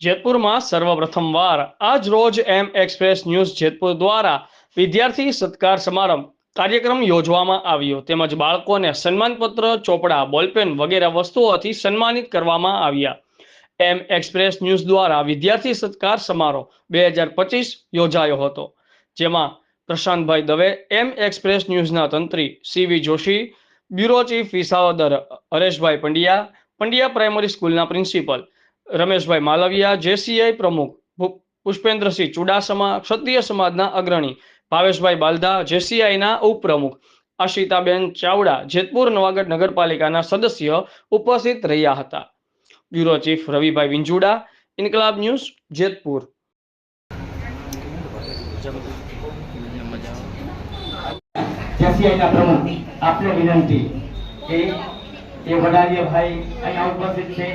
જેતપુરમાં સર્વપ્રથમવાર આજ રોજ એમ express news Jetpur દ્વારા વિદ્યાર્થી સત્કાર સમારંભ કાર્યક્રમ યોજવામાં આવ્યો. તેમજ બાળકોને સન્માનપત્ર, ચોપડા, બોલપેન વગેરે વસ્તુઓથી સન્માનિત કરવામાં આવ્યા. એમ એક્સપ્રેસ ન્યૂઝ દ્વારા વિદ્યાર્થી સત્કાર સમારોહ બે હજાર પચીસ યોજાયો હતો. જેમાં પ્રશાંતભાઈ દવે, એમ એક્સપ્રેસ ન્યૂઝના તંત્રી C V Joshi, bureau chief Visavadar Hareshbhai Pandya Pandya primary સ્કૂલના પ્રિન્સિપલ રમેશભાઈ માલવિયા, જેસીઆઈ પ્રમુખ પુષ્પેન્દ્રસિંહ ચુડાસમા, ક્ષત્રિય સમાજના અગ્રણી, ભાવેશભાઈ બાલદા, જેસીઆઈના ઉપપ્રમુખ, આશિતાબેન ચાવડા, જેતપુર નવાગઢ નગરપાલિકાના સદસ્ય ઉપસ્થિત રહ્યા હતા. Bureau chief Ravibhai Vinjuda, Inquilab news, Jetpur. જેસીઆઈના પ્રમુખ, આપને વિનંતી કે એ વડાલીય ભાઈ અહીંયા ઉપસ્થિત છે.